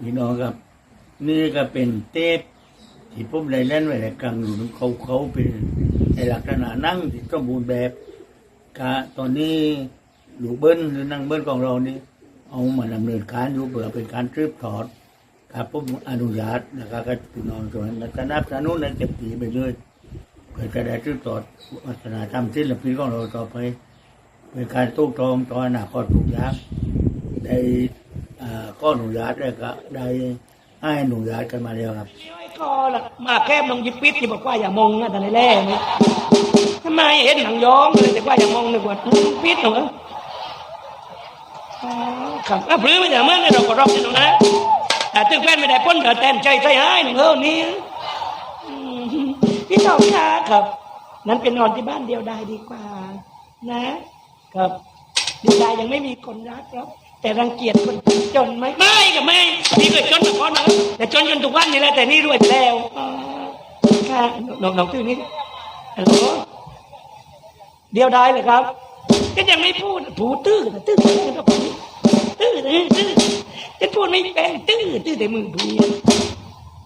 พี่น้องครับ นี่ก็เป็นเทปที่ผมได้เล่นไว้ในกลางอยู่เขาเขาเป็นในลักษณะนั่งที่สมบูรณ์แบบกะตอนนี้หลูเบิ้ลหรือนั่งเบิ้ลของเรานี่เอามาดำเนินการอยู่เพื่อเป็นการทริปถอดครับผมอนุญาตนะครับก็พี่น้องส่วนนั้นสนับสนุนและเก็บตีไปเลยเพื่อจะได้ทริปถอดวัฒนธรรมศิลปินของเราต่อไปเป็นการตู้ตรองตอนอนาคตทุกอย่างได้ ก็อนุญาตแล้ก็ได้ให้อนุญาตกันมาแล้วครับก็ละมาแคบลงยิบปิดที่บอกว่าอย่ามองนะแต่ในแรกนี่ทำไมเห็นหนังย้อมเลยแต่ว่าอย่ามองนึกว่าปิดเหรอครับอะพลื้ไม่อย่างเมื่อไงเราก็รอบนี่หนูนะแต่ตึกแฟนไม่ได้พ้นเดือดแทนใจใจหายหนูเออนี่พี่น้องค่ะครับ นั้นเป็นนอนที่บ้านเดียวได้ดีกว่า นะ ครับดียวได้ยังไม่มีคนรักครับ แต่รังเกียจคนจนไหมไม่กับไม่พี่เคยจนมาก่อนนะแต่จนจนทุกวันนี่แหละแต่นี่รวยไปแล้วอ๋อค่ะน้องน้องตื้อนี่ฮัลโหลเดียวได้เลยครับ ก็ยังไม่พูดผูตื้อนะตื้อตื้อนะผมตื้อตื้อตื้อจะพูดไม่เป็นตื้อตื้อแต่มือพี่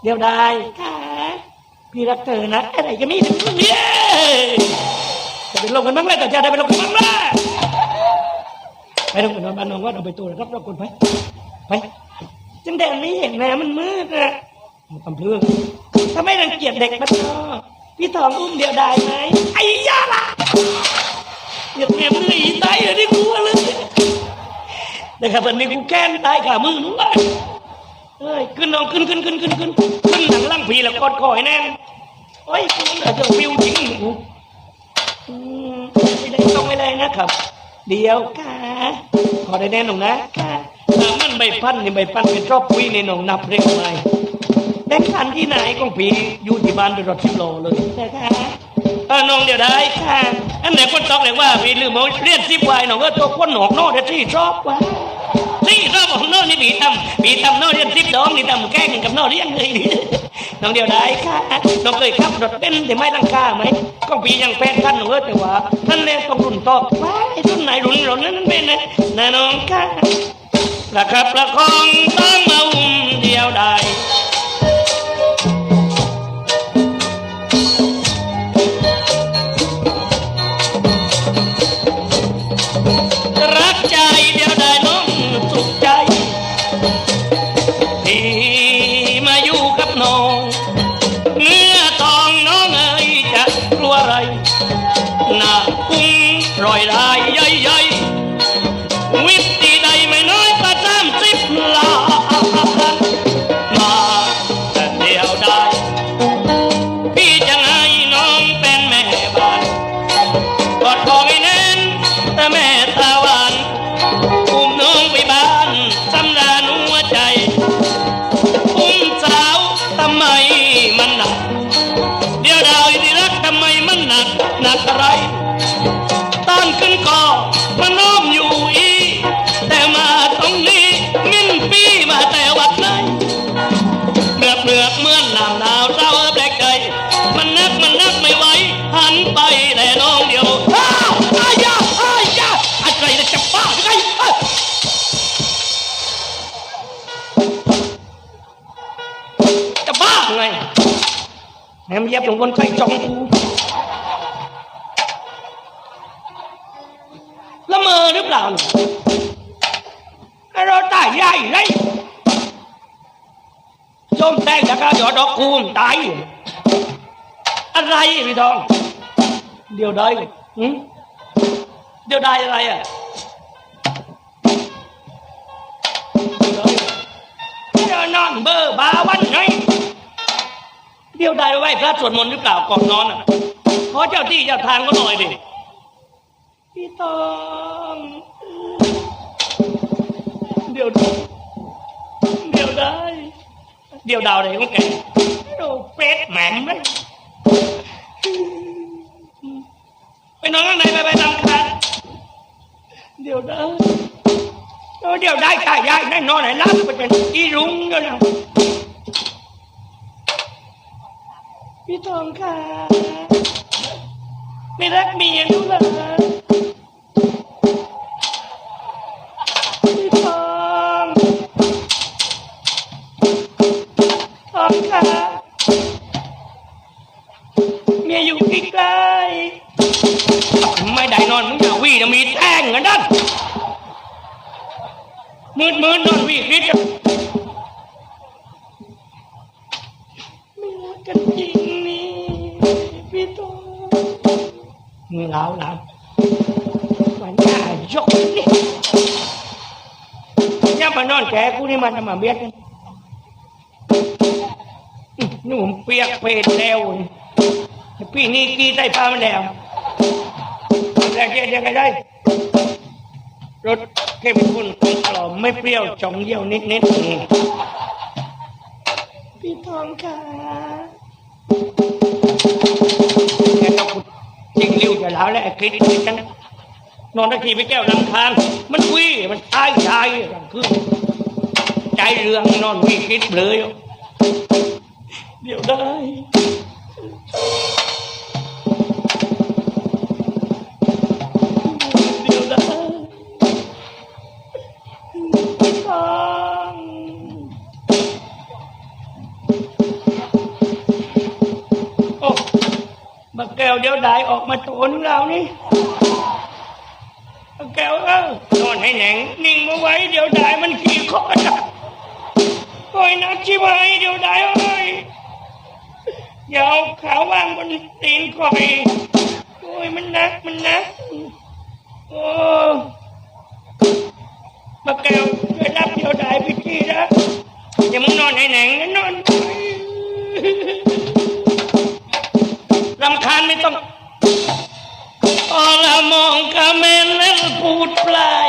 เดียวได้ค่ะพี่รักเธอนะอะไรก็ไม่รู้เนี่ยจะเป็นลงกันบ้างไหมแต่จะได้เป็นลงกันบ้างไหม ไปลงกันอนบ้านน้องว่าเราไปตัวรับรับคนไปไปจังแดงไม่เห็นแม่มันมืดนะมันทำเพื่อถ้าไม่รังเกียจเด็กมันก็พี่ทองอุ้มเดียวได้ไหมไอ้ยาละเดี๋ยวแม่มืออีตายเลยที่กูเลยนะครับวันนี้กูแค้นตายขามือนู้นเลยเฮ้ยขึ้นน้องขึ้นขึ้นขึ้นขึ้นขึ้นขึ้นหนังล่างผีแล้วกอดคอยแน่นโอ้ยกูเหลือจะวิวจริงกูอืมไม่ได้ต้องไม่เลยนะครับ เดียวค่ะขอได้แน่นอนนะค่ะถ้ามันใบพันนี่ใบพันเป็นรอบปุ้ยในหนองนับเรียกไรแบงค์พันที่ไหนของผีอยู่ที่บ้านเป็นรถสิบโลเลยนะคะเออน้องเดี๋ยวได้ค่ะอันไหนคนตอกเลยว่าพี่ลืมเอาเรียนสิบวายน้องก็ตัวคนหนอกนอกเดี๋ยวที่ชอบวะที่ชอบของโน่นนี่บีทำบีทำโน่นเรียนสิบดองนี่ทำแกล้งกับโน่นเรียนเลย น้องเดียวได้ค่ะน้องเคยขับรถเป็นแต่ไม่ลังกาไหมก็ปียังแพ้ท่านหนูแต่ว่าท่านแรกต้องรุ่นต่อว้ายรุ่นไหนรุ่นรุ่นนั้นเป็นนะนะน้องค่ะประคับประคองต้องมาอุ้มเดียวได้ เหยียบลงบนไก่จองกูละเมอหรือเปล่าเราตายใหญ่เลยส้มแตงจากกรหยอดดอกคูมตายอะไรพี่ทอง เดี๋ยวได้เลยหืมเดี๋ยวได้อะไรอะเดี๋ยวได้เดี๋ยวนอนเบอร์บาวันไง เดี๋ยวได้ไหว้พระสวดมนต์หรือเปล่าก่อนนอนอะขอเจ้าที่เจ้าทางก็หน่อยดิพี่ตองเดี๋ยวเดี๋ยวได้ เดี๋ยวดาวไหนของแกโดเป็ดแหม่มเลยไปนอนข้างในไปไปตามคันเดี๋ยวได้เดี๋ยวได้ตายยายแน่นอนไหนรับไปเป็นอีรุ้งแล้ว พี่ทองค่ะ ไม่รักเมียดูเหรอพี่ทองทองค่ะเมียอยู่ใกล้ๆไม่ได้นอนมึงอย่าวี่นะมีแท่งกันนั่นมืดมืดนอนวี่คิดจะ เหลาเหลาวันน้ายกนี่ย่ามานอนแก่กูนี่มันจะมาเบียดนี่ผมเปียกเพลแล้วนี่พี่นี่กีใส่ผ้ามันแล้วแต่เจ๊ยังไงได้รสเข้มข้นกลมกล่อมไม่เปรี้ยวจองเยี่ยวนิดนิดๆพี่ทองค่ะ จริงริ้วจะแล้วและไอ้คลิปนี้ฉันนอนตะกี้ไปแก้วลำคางมันวิ่มันตายใจอย่างคือใจเรื่องนอนวิ่คิดเลยเดี๋ยวได้ มาแก้วเดี๋ยวได้ออกมาตัวนึงเรานี่มาแก้วเออนอนให้แหน่งนิ่งมาไว้เดี๋ยวได้มันขี่คอนะโอ้ยนักชิบหายเดี๋ยวได้เอ้ยอย่าเอาขาววางบนตีนคอยโอ้ยมันนักมันนักโอ้มาแก้วช่วยรับเดี๋ยวได้พี่ทีนะอย่ามึงนอนให้แหน่งนะนอน รำคาญไม่ต้องพอละมองกะเมนแล้วพูดปลาย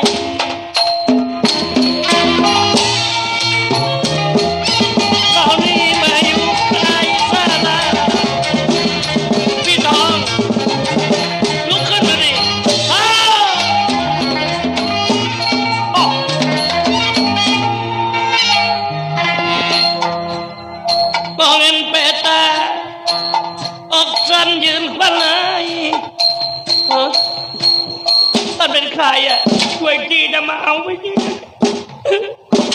จะมาเอาไว้จี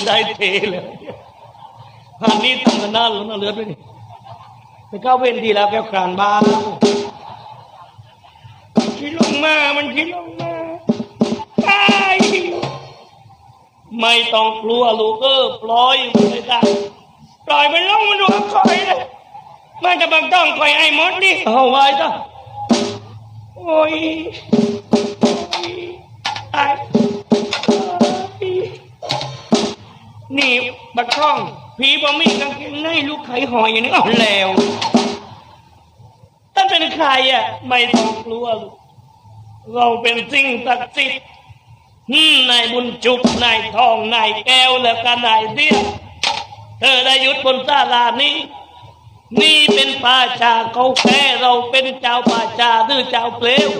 ได้เทเลยหานนี้ทำกันนานแล้วนะเลือดไปนี่ไปเข้าเวรทีแล้วแก้วกรานบ้านที่ลงมามันที่ลงมาตายไม่ต้องกลัวลูกเออปล่อยมันเลยได้ปล่อยมันลงมันดูคอยเลยไม่จะบังต้องคอยไอ้มดนี่เอาไว้จ้ะโอ้ยโอ้ยตาย นี่บักช่อง ผีบ่มีกางเกงในลูกไข่หอยอย่างนี้เอาแล้วท่านเป็นใครอะ ไม่ต้องกลัวเราเป็นสิ่งศักดิ์สิทธิ์นายบุญจุกนายทองนายแก้วแล้วก็นายเดียเธอได้ยุดบนศาลานี้ นี่เป็นป่าชาเขาแค่เราเป็นเจ้าป่าชาหรือเจ้าเปลว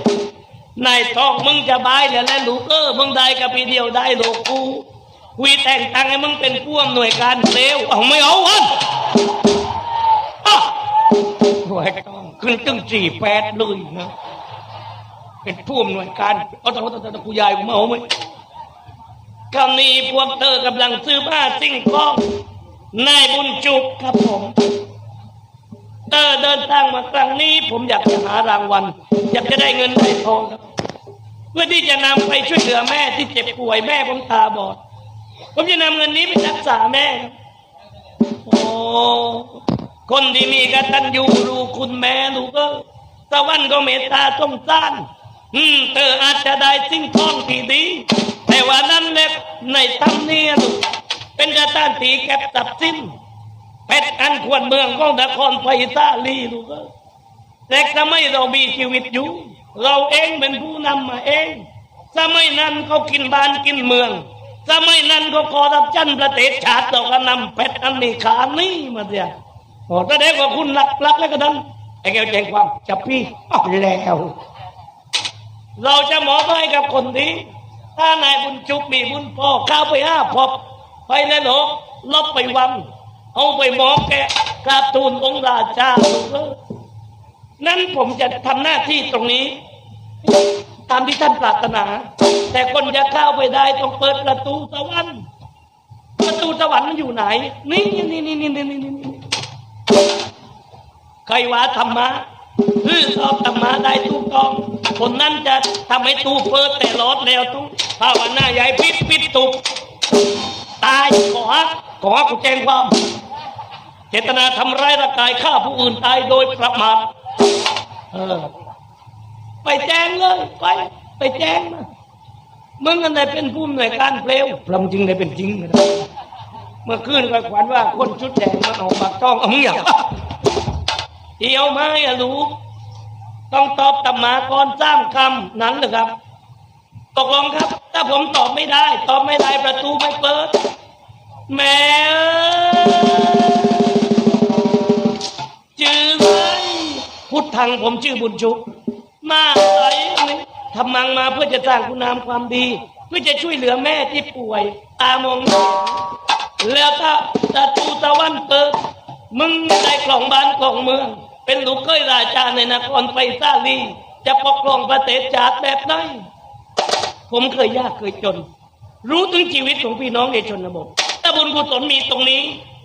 นายทองมึงจะบายแล้วแหละลูกเออมึงได้กับพี่เดียวได้โลกกู วีแต่งตั้งให้มึงเป็นผู้อำนวยการเปลเอาไม่เอาวันอะหน่วยกองขึ้นตึงสี่แปดเลยนะเป็นผู้อำนวยการเอาแต่ว่าแต่แต่กูยายกูมาเอาไหมคำนี้พวกเธอกำลังซื้อผ้าสิ่งของนายบุญจุกครับผมเออเดินทางมาครั้งนี้ ผมอยากจะหารางวัลอยากจะได้เงินได้ทองครับเพื่อที่จะนำไปช่วยเหลือแม่ที่เจ็บป่วยแม่ผมตาบอด ผมจะนำเงินนี้ไปรักษาแม่ครับโอ้คนที่มีกตัญญูรู้คุณแม่ลูกเออสวรรค์ก็เมตตาสงสารอืมเธออาจจะได้สิ่งของที่ดี แต่ว่านั้นเล็บในถ้ำเนี่ยลูกเป็นสถานที่เก็บทรัพย์สินเป็ดอันควรเมืองของนครไพศาลีลูกเอ้ยแต่สมัยเรามีชีวิตอยู่ เราเองเป็นผู้นำมาเองสมัยนั้นเขากินบ้านกินเมือง สมัยนั้นเขาขอรับจันประเทศชาติเราก็นำเป็ดอันนี้ขานี่มาเสียโอ้แสดงว่าคุณรักรักแล้วก็ดันไอ้แกวแจ้งความจับพี่เอาแล้ว เราจะหมอบให้กับคนนี้ ถ้านายบุญจุกมีบุญพ่อข้าวไปห้าพบไปแล้วหนกลบไปวันเอาไปหมอแกการ์ตูนองค์ราชา นั้นผมจะทำหน้าที่ตรงนี้ามที่ท่านปรารถนา แต่คนจะเข้าไปได้ต้องเปิดประตูสวรรค์ประตูสวรรค์มันอยู่ไหน นี่นี่นี่นี่นี่นี่นี่ใครว่าธรรมะคือสอบธรรมะได้ถูกต้อง คนนั้นจะทำให้ตู้เปิดแต่ลอดแล้วตู้ภาวนาใหญ่ปิดปิดตุกตายขอขอกูแจ้งความเจตนาทำร้ายร่างกายฆ่าผู้อื่นตายโดยประมาทเออ ไปแจ้งเลยไปไปแจ้งมามึงกันไหนเป็นผู้หน่วยการเพลวพลังจริงได้เป็นจริงเมื่อคืนก็ขวัญว่าคนชุดแดงมาเอาปากต้องเอามึงอย่าเที่ยวมาอย่ารู้ต้องตอบตำมาก่อนสร้างคำนั้นเหรอครับ ตกลงครับ ถ้าผมตอบไม่ได้ ตอบไม่ได้ประตูไม่เปิดแม่จื้อเลยพุทธังผมชื่อบุญชุก มาใส่ทำมังมาเพื่อจะสร้างคุณงามความดี เพื่อจะช่วยเหลือแม่ที่ป่วย ตามองเห็นแล้วถ้าประตูตะวันเปิด มึงได้กล่องบ้านกล่องเมือง เป็นลูกเคยราชาในนครไปซาลี จะปกครองประเทศชาติแบบไหนผมเคยยากเคยจน รู้ถึงชีวิตของพี่น้องในชนบทถ้าบุญกุศลมีตรงนี้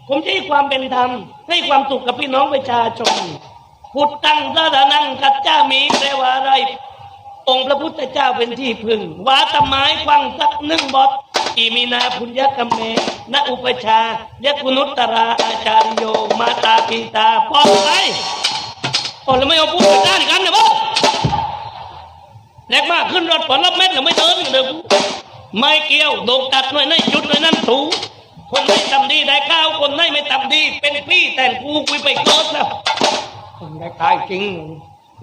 ผมจะให้ความเป็นธรรมให้ความสุขกับพี่น้องประชาชน พุทธังสารนังกัจจามีแปลว่าอะไร องค์พระพุทธเจ้าเป็นที่พึ่งวาตไม้ฟังสักหนึ่งบทอิมินาพุญญกมเมณอุปชายกุนุตตราอาจารโยมาตาปิตาพออไรพอแล้วไม่เอาพูดกันด้านกันนะบ่แรกมากขึ้นรถผลรับเม็ดแล้วไม่เดินเดี๋ยวไม่เกี่ยวโดกตัดหน่อยนั่นจุดหน่อยนั่นถูคนไม่ทำดีได้ข้าวคนไม่ไม่ทำดี เป็นพี่แต่งกูคุยไปเกิดแล้ว คนได้ตายจริง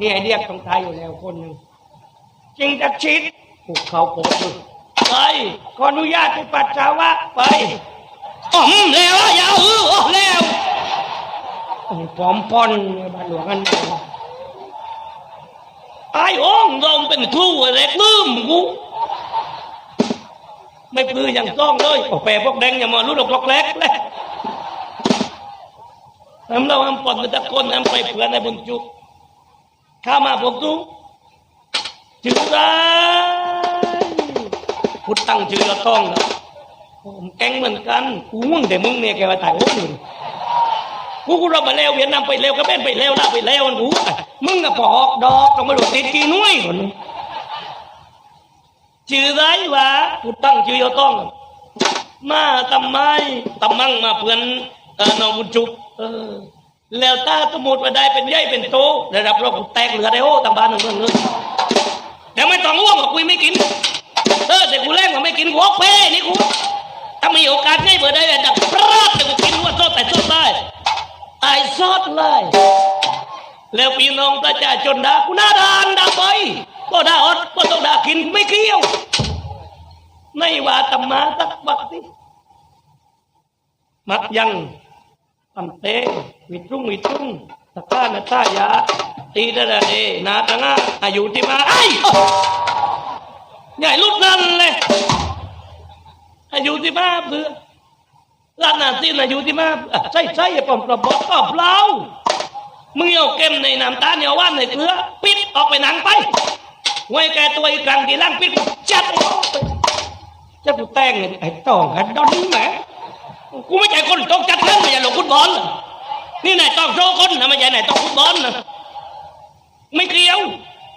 นี่ไอเดียต้องตายอยู่แล้วคนหนึ่งจริงจะชิดผูกเขาโกรธอยู่ไปขออนุญาตไปปัสสาวะไปอ๋อมแล้วอะอยาวเอออ๋อแล้วโอ้ยปลอมปอนเนี่ยบ้านหลวงกันเนี่ยไอ้โอ่งลงเป็นครูอะไรลืมกูไม่ปลืออย่างซ่องเลยโอ้แปรพวกแดงอย่ามารู้ดอกล็อกแรกเลยทำ เราทำปอนมันตะโกนทำไปเผื่อในบุญจุกข้ามาพวกกูชื่อไรพุทธตั้งชื่อเราต้องนะผมแกงเหมือนกันกูมึงแต่มึงเนี่ยแกมาถ่ายโอ้ยกูกูเราไปเลวเวียดนามไปเลวก็เป็นไปเลวลาไปเลวกูมึงก็ปอกดอกต้องมาหลุดติดกีนุ้ยคนนี้ชื่อไรวะพุทธตั้งชื่อเราต้อง มาทำไมตำมั่งมาเพื่อนเออน้องบุญจุก แล้วถ้าสมมุดว่าได้เป็นใหญ่เป็นโตได้รับรองแตกเหลือได้โอ้ตำบ้านหนึ่งเมืองเลยแต่ไม่ต้องง่วงกับกูไม่กินเออแต่กูแรงกว่าไม่กินกูออกเป้นี่กูถ้ามีโอกาสง่ายเบอร์ได้แบบดับปราดแต่กูกินว่าโซดแต่โซดได้ตายซอดเลยแล้วพี่น้องประชาชนด่ากูหน้าด่านด่าไปก็ด่าอดก็ต้องด่ากินไม่เกี่ยวไม่ว่าตมาสักบักสิมักยัง ตันเตวิตรุงวิตรุงตะก้านาตายาตีดะดะเดนาตังอาอายุที่มาไอ้ใหญ่ลุดนั่นเลยอายุที่มาเพื่อลานนาซีนอายุที่มาใช่ใช่ปอมประบอกก็เปล่ามึงเอาเก็มในน้ำตาลเนียวว่านในเกลือปิดออกไปหนังไปไว้แกตัวอีกครั้งที่ล่างปิดจัดจะกูแต่งไอ้ตองกันดอนแหม กูไม่ใช่คนต้องจัดเล่นไม่ใช่หลงฟุตบอลนี่นายต้องโชว์คนนะไม่ใช่นายต้องฟุตบอลนะไม่เกี่ยว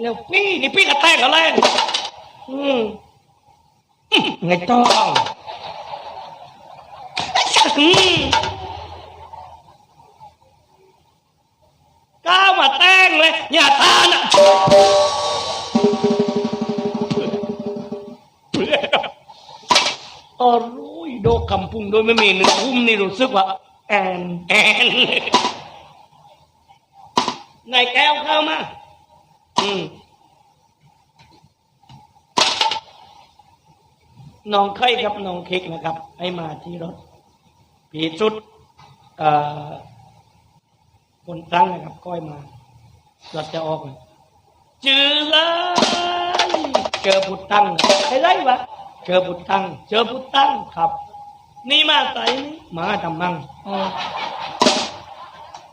แล้วพี่นี่พี่ก็แต่งอะไรอืมอืมไงต้องอืมก้าวมาแต่งเลยอย่าทานอะอรุย โดกคำพุงโดยไม่มีเนื้อหุ้มนี่รู้สึกว่าแอนแอนนายแก้วเข้ามาอืมน้องไข่ครับน้องเค้กนะครับ ให้มาที่รถผีชุดคนตั้งนะครับก้อยมาเรถจะออกเลยเจอเลยเจอบุตรตั้งไอ้ไรวะเจอบุตรตั้งเจอบุตรตั้งครับ นี่มาใส่นี่มาทำมังอ๋อ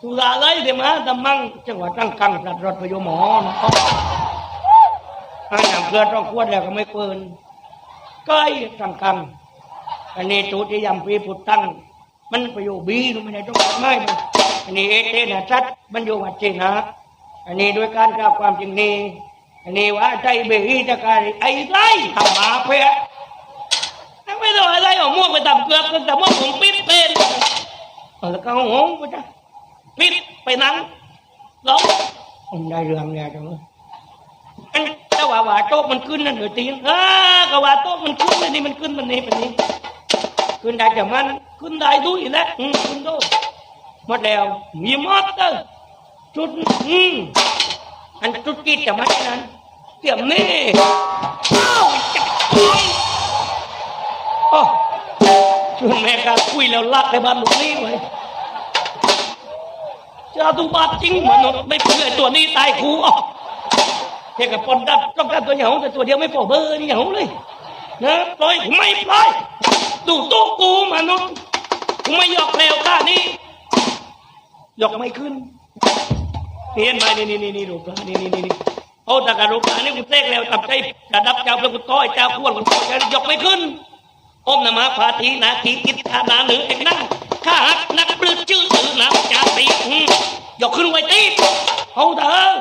สุราเลยเดี๋ยวมาทำมังจังหวัดตั้งกังปลัดรถพยมหมอนะครับถ้าอย่างเพื่อต้องควดแล้วก็ไม่เปินก้อยตั้งกังอันนี้ตูที่ยำปีพุตตั้งมันประโยชน์บีรู้ไม่ได้ต้องไม่อันนี้เอเตนะชัดมันอยู่วัดเจนะอันนี้ด้วยการกล่าวความจริงนี้อันนี้ว่าใจเบรีจะการไอ้ไรทำมาเพื่อ วงไปตามเกลือกแต่ม่วงผมปิดเป็นเอาแล้วก็เอาหงไปจ้ะปิดไปนั่งร้องผมได้เรื่องแล้วจังเลยอันจ้าว่าว่าโต๊ะมันขึ้นนั่นเดือตีนเออก็ว่าโต๊ะมันขึ้นอันนี้มันขึ้นมันนี้มันนี้ขึ้นได้แต่มันขึ้นได้ด้วยแหละอืมขึ้นด้วยหมดแล้วมีมดเด้อจุดอืมอันจุดกีดแต่มันนั้นเตรียมนี่อ้าจับของโอ้ ชวนแม่กาคุยแล้วลักในบ้านหลูนี้ไว้จะดูบาจริงมนุษย์ไม่เพื่อตัวนี้ตายคูอ๋อเพียงกับปนดับต้องการตัวเหยาแต่ตัวเดียวไม่พอเบอร์นี่เหยาเลยนะปล่อยไม่ปล่อยดูตู้กูมนุษย์กูไม่ยอกแล้วท่านี้ยอกไม่ขึ้นเห็นไหมนี่นี่นี่นี่รูปร่างนี่นี่นี่นี่โอ้ต่การรูปร่างนี่กูเต๊กแล้วตับใจกระดับเจ้าเพระกูต้อยเจ้าขวนกูต้อยเจ้ายกไม่ขึ้น อมนมาพาทีนาทีกิตานาหนึ่งเอกนั่งข้าหักนักปลื้มชื่อถือน้ำจาตีอยกขึ้นไว้ตีเอาเถอะ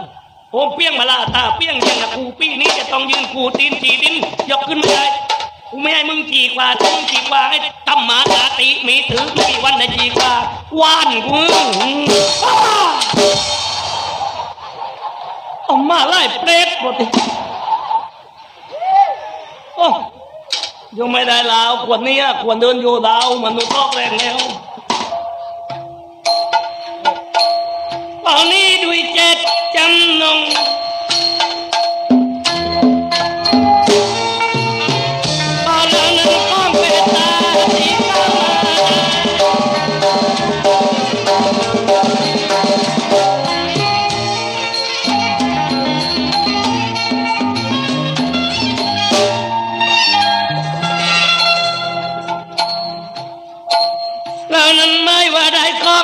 โอมเปี้ยงมาลาตาเปี้ยงยังนะกูปี้นี้จะต้องยืนกูตีนจีดินยกขึ้นไม่ได้กูไม่ให้มึงจีกว่ามึงจีกว่าให้ตำหมาตาติมีถือไม่มีวันไหนจีกว่าว่านกูอ้าเอามาไล่เปรตหมดโอ้ ยังไม่ได้ลาวควรเนี้ยควรเดินอยู่ลาวมนุษย์ออกแรงแล้วตอนนี้ด้วยเจ็ดจำนง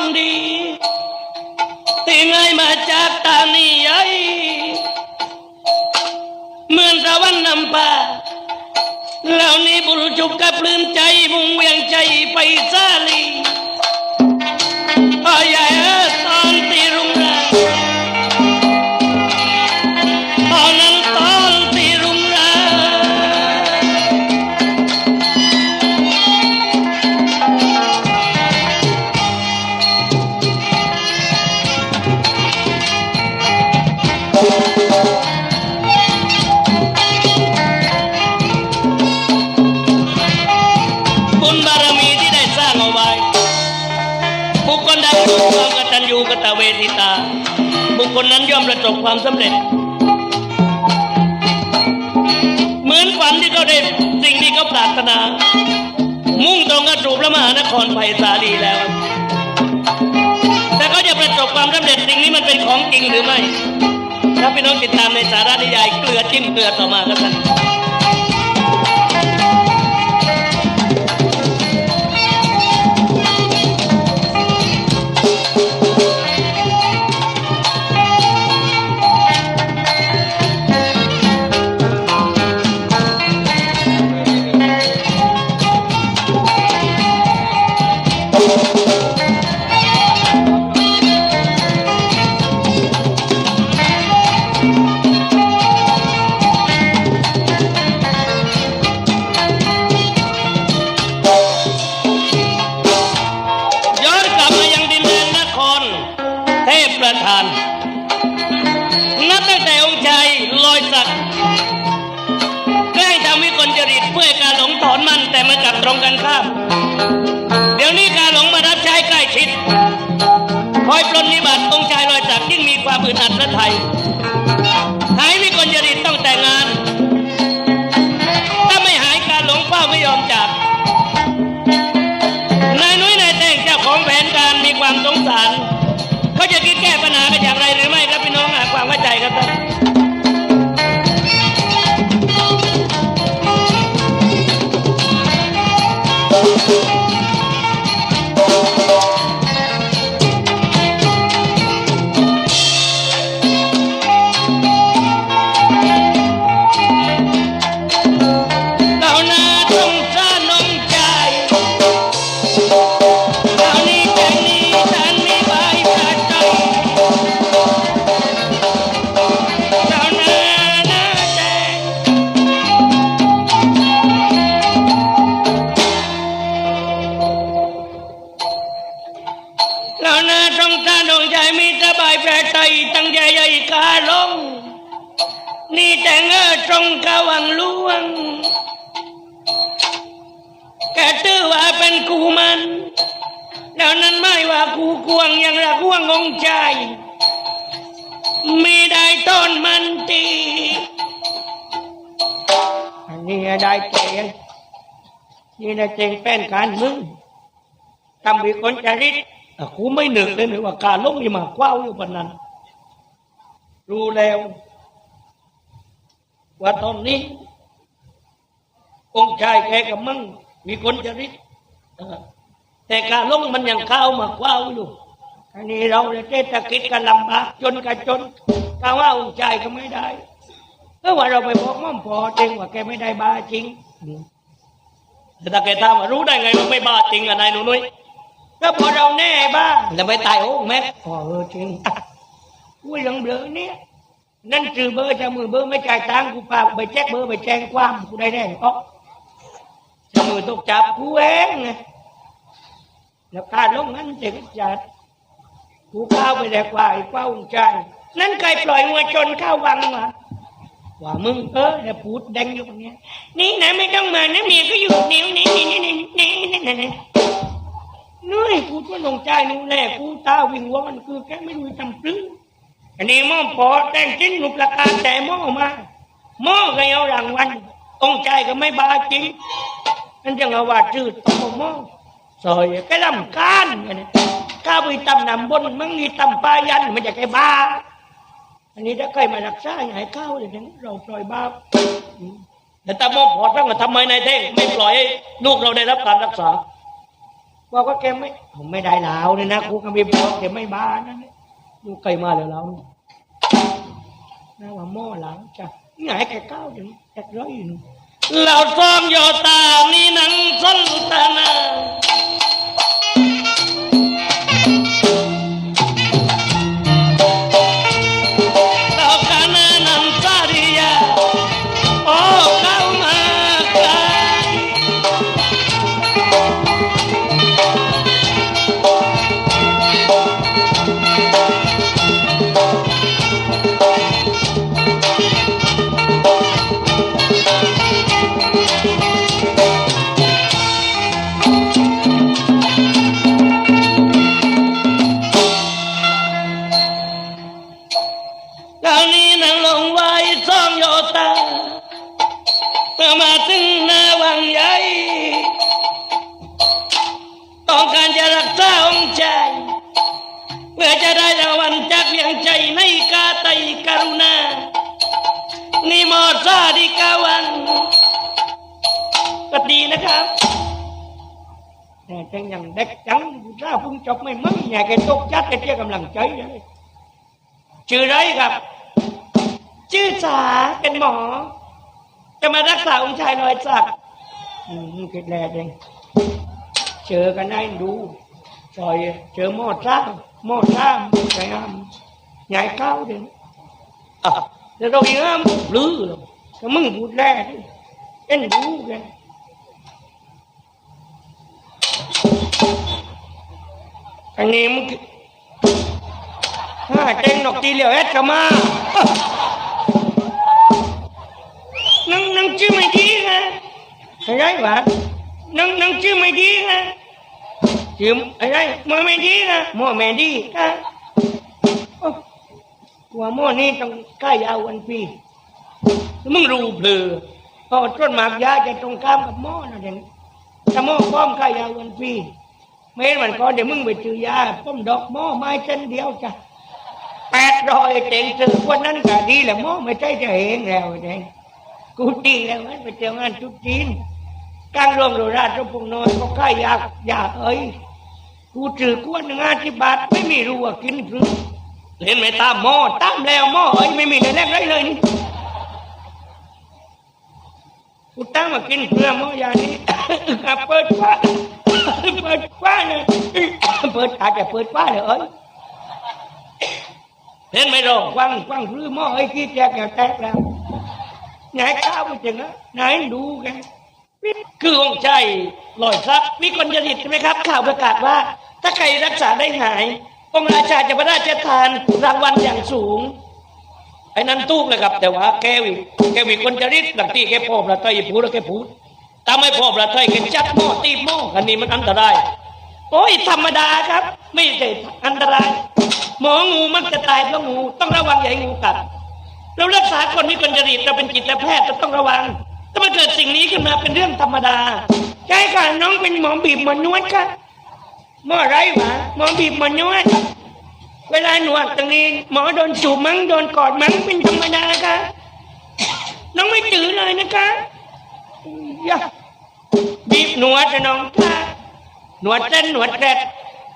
ได้ของดี ที่ไงมาจากตานีใหญ่เหมือนตะวันนำพาแล้วนี้บุรุจุกกับปลื้มใจมุ่งเวียงใจไปซาลีอใหญ่เอ้อตอนตีรุ่ง บความสำเร็จ เหมือนฝันที่เขาได้สิ่งที่เขาปรารถนา มุ่งตรงกระสู่พระมหานครไผ่สาลีแล้ว แต่เขาจะประสบความสำเร็จสิ่งนี้มันเป็นของจริงหรือไม่ ถ้าพี่น้องติดตามในสาระนิยายเกลือจิ้มเกลือต่อมาครับท่าน เทาน นับตั้งแต่องค์ชายลอยสักแกล้งทำให้คนจริตเพื่อการหลงถอนมันแต่มันกลับตรงกันข้าม เดี๋ยวนี้การหลงมารับใช้ใกล้ชิด คอยปลนนิบัติองค์ชายลอยสักดิ์ยิ่งมีความอึดอัดและไทย นการมึงทำมีคนจริตแต่กูไม่หนึ่งเลยหรือว่าการลงนี่มากว้าอยู่ปานนั้น รู้แล้ว ว่าตอนนี้ องค์ชายแกกับมึงมีคนจริตแต่การลงมันยังเข้ามากว้าอยู่อันนี้เราเลยเศรษฐกิจกันลำบากจนกันจนกาว่าองค์ชายก็ไม่ได้เพราะว่าเราไปบอกม่อมพอจงว่าแกไม่ได้บาจริง ถ้าแกถามว่ารู้ได้ไงว่าไม่บ้าจริงอะนายหนูนุ้ยก็พอเราแน่บ้าแล้วไปตายโอ้แม่อ๋อเออจริงอุ้ยยังเบลอเนี่ยนั่นคือเบอร์จะมือเบอร์ไม่จ่ายตังค์กูปากไปแจ้งเบอร์ไปแจ้งความกูได้แน่อ๋อจะมือตกจับกูเองไงแล้วการลงนั้นจะจัดกูเข้าไปแดกว่าไอ้เป้าองค์ใจนั่นใครปล่อยมัวชนเข้าวังวะ ว่ามึงเออแล้วพูดดังอยู่ตคนนี้นี่นะไม่ต้องมานะเมียก็อยู่เดี๋ยวนี้นี่นี่นี่นี่นี่นี่นู่นพูดว่าลงใจนู่นแหละกูตาวิ่งว่ามันคือแค่ไม่รู้จำปลื้อันนี้มองพอแต่งจิ้นหนุบละกาแต่มองมามองก็เอารางวัลองใจก็ไม่บาจริงนั่นจังเอาว่าจืดต้องมองซอยก็ลำคานี่นข้าไปตำนำบนมึงนี่ตำปายันมันจะไอ้บ้า อันนี้ถ้าใครมารักษาอย่าให้เข้าเลยนะเราปล่อยบาอืมแต่ตามอพอตั้งแต่ทำไมนายเท่งไม่ปล่อยให้ลูกเราได้รับการรักษาว่าก็แกไม่ผมไม่ได้แล้วเนี่ยนะครูก็ไม่บอกแกไม่บ้านั่นลูกใครมาแล้วเราน่าว่าหม้อหลังจ้ะนี่ไงแกเข้าถึงแกร้อยอยู่เราซ้อมโยตานี่นังสันตนา กเจ้ากำลังใจเลยชื่อไรครับ ชื่อสาเป็นหมอ จะมารักษาองค์ชายรอยสักอืมคิดแลเองเจอกันได้ดูซอยเจอหม้อซ้ำหม้อซ้ำใหญ่ห้ามใหญ่เข้าเด่นอะแต่เราอีห้ามลือหรอกแต่มึงพูดแรกเอ็นดูแกอันนี้มึง ถ้าเต็งนกตีเหลียวเอ็ดก็มานังนังชื่อไม่ดีฮะอะไรวะนังนังชื่อไม่ดีฮะชื่ออะไรมอไม่ดีฮะมอไม่ดีฮะโอ้กว่าหมอนี่ต้องใกล้ยาววันปีมึงรู้เพลอพอต้นหมากยาจะตรงข้ามกับหมอนะเด็กถ้าหมอพร้อมใกล้ยาววันปีไม่เห็นมันก่อนเดี๋ยวมึงไปซื้อยาป้อมดอกหมอไม้เส้นเดียวจ้ะ แปดร้อยเต็งซื้อวันนั้นก็ดีแหละหมอไม่ใช่จะเองแล้วเด็กกูดีแล้วมันไปเที่ยวงานทุกจีนกลางรวมโรราชพงน้อยก็ค่ายยากยากเอ้ยกูถือกวนงานที่บาทไม่มีรู้ว่ากินหรือเห็นไหมตามหม้อตามแล้วหม้อเอ้ยไม่มีอะไรแรกไรเลยนี่กูตั้งมากินเพื่อหม้อยานี้เปิดฟ้าเปิดฟ้าเลยเปิดอาจจะเปิดฟ้าเลยเอ้ย เห็นไหมเรากว้างกว้างหรือหม้อเอ้ยคิดแจกแกวแตกแล้วไหนข้าวมันจังนะไหนดูกันคือองค์ใจลอยซักมีคนจริตใช่ไหมครับ ข่าวประกาศว่า ถ้าใครรักษาได้หาย องค์ราชาจะพระราชทานรางวัลอย่างสูงไอ้นั้นตูกเลยครับ แต่ว่าแกวิแกวิคนจะริดหลังที่แกพ่อประเทยพูดแล้วแกพูดถ้าไม่พ่อประเทยแกจัดหม้อตีหม้ออันนี้มันอันตราย โอ้ยธรรมดาครับ ไม่ใช่อันตราย หมองูมันจะตายเพราะงู ต้องระวังอย่าให้งูกัดเรารักษาคนมีคนจริตเราเป็นจิตแพทย์เราต้องระวัง ถ้ามันเกิดสิ่งนี้ขึ้นมาเป็นเรื่องธรรมดาใช่ค่ะน้องเป็นหมอบีบหมอนวดค่ะหมออไรวะหมอบีบหมอนวดเวลาหนวดตรงนี้ หมอโดนจูบมั้งโดนกอดมั้งเป็นธรรมดาค่ะน้องไม่ตื่นเลยนะคะอย่าบีบหนวดนะน้องค่ะ หนวดเส้นหนวดแกรด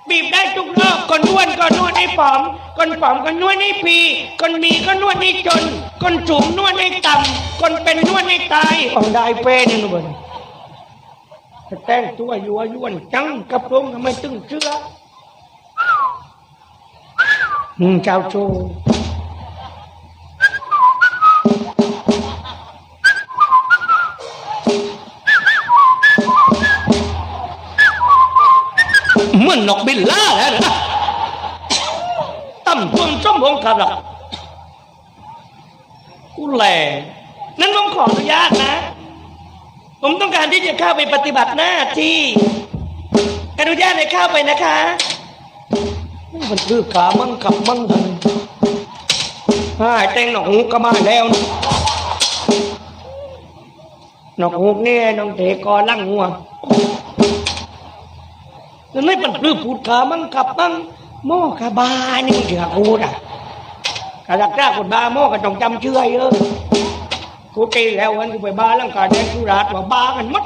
บีบได้ทุกรอบคนอ้วนก็นวดให้ผอม คนผอมก็นวดให้พี คนมีก็นวดให้จน คนสูงนวดให้ต่ำคนเป็นนวดให้ตายของได้เป้นี่นู่นจะแต่งตัวยัวยวนจังกระโปรงทำไมตึงเชื้ออืมเจ้าโชว์ มือนนกบินล่าแล้วนะตั้มพวงจ้มพวงครับละกูแหล่นั้นผมขออนุญาตนะ ผมต้องการที่จะเข้าไปปฏิบัติหน้าที่อนุญาตให้เข้าไปนะคะมันคือขามั่งขับมั่งทันฮ่าแต่งหนอกหูก็มาแล้วนะหนอกหูนี่ยน้องเตะกอลั่งหัว นไม่เป็นพือพูดขามั่งขับมั่งโม่กะบานี่เถื่อกูอะกระดักจ้าคนบาโม่ก็ต้องจำเชื่อเยอะกูตีแล้ววันกูไปบ้าลังกาแดงกูราดว่าบ้ากันมัด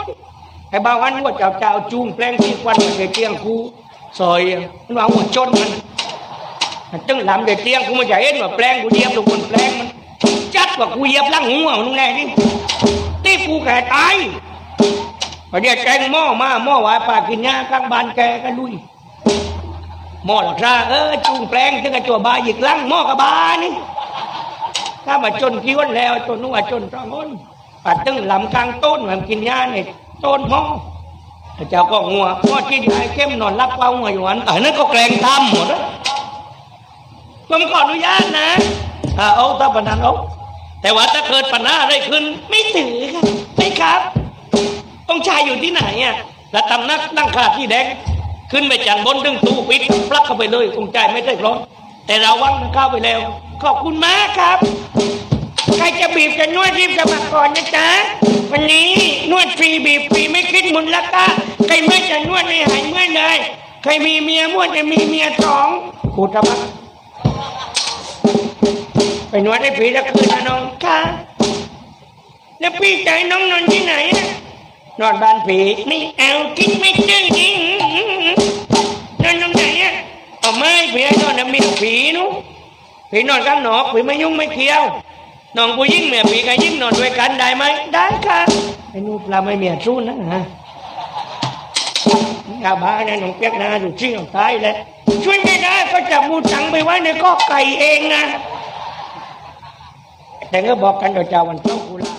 ไอ้บ้าวันว่าเจ้าเจ้าจูงแปลงที่ควันมันไปเตียงกูซอยมันว่าหัวจนมันจึง làm về tiên cũng mà chạy mà plen của diệp được quần plen มันจัดว่ากูเยียบลังหัวมึงไงนี่ตีกูแก่ตาย พอเดี๋ยวแกงหม้อมาหม้อวายปากินหญ้าข้างบ้านแกก็ลุยหม้อหลักราเออจุงแปลงถึงกับตัวบาหยิกลังหม้อกระบานี่ถ้ามาจนกี้วันแล้วจนนู้นว่าจนตรงนปัดตึ้งลำกลางต้นมันกินหญ้าเนี่ยต้นหม้อเจ้าก็งัวหม้อกินไอ้เข้มนอนรับเป้าหัวอยู่อันอันนั้นก็แกล้งทำหมดแล้วผมขออนุญาตนะเอาถ้าปัญหาเอาแต่ว่าถ้าเกิดปัญหาอะไรขึ้น ไม่ถือครับไม่ครับ ต้องชายอยู่ที่ไหนอะแล้วตำนักนั่งขาดที่แดง ขึ้นไปจากบนดึงตู้ปิดปลักเข้าไปเลยคงใจไม่ได้พร้อมแต่เราวังเข้าไปแล้ว ขอบคุณมากครับ ใครจะบีบจะนวดรีบสมัครก่อนนะจ๊ะ วันนี้นวดฟรีบีบฟรีไม่คิดมูลค่าใครไม่จะนวดให้หายเมื่อเลยใครมีเมียม่วนจะมีเมียสองกูจะมาไปนวดให้ผีแล้วคืนนะน้องค่ะแล้วพี่ใจน้องนอนที่ไหนอะ นอนบ้านผีไม่เอาคิดไม่ดื้อจริงนอนตรงไหนอะเอาไม่ผีนอนนะมีผีนู้ผีนอนข้างนอกผีไม่ยุ่งไม่เกี่ยวน้องผู้ยิ่งเมียผีกับยิ่งนอนด้วยกันได้ไหมได้ค่ะไอ้นู่นปลาไม่เมียสู้นะฮะยาบ้านะน้องเปียกนะดูชิ่ของตายเลยช่วยไม่ได้ก็จับมูตังไปไว้ในข้อไก่เองนะ แต่ก็บอกกันเดี๋ยวจะวันเจ้ากุลา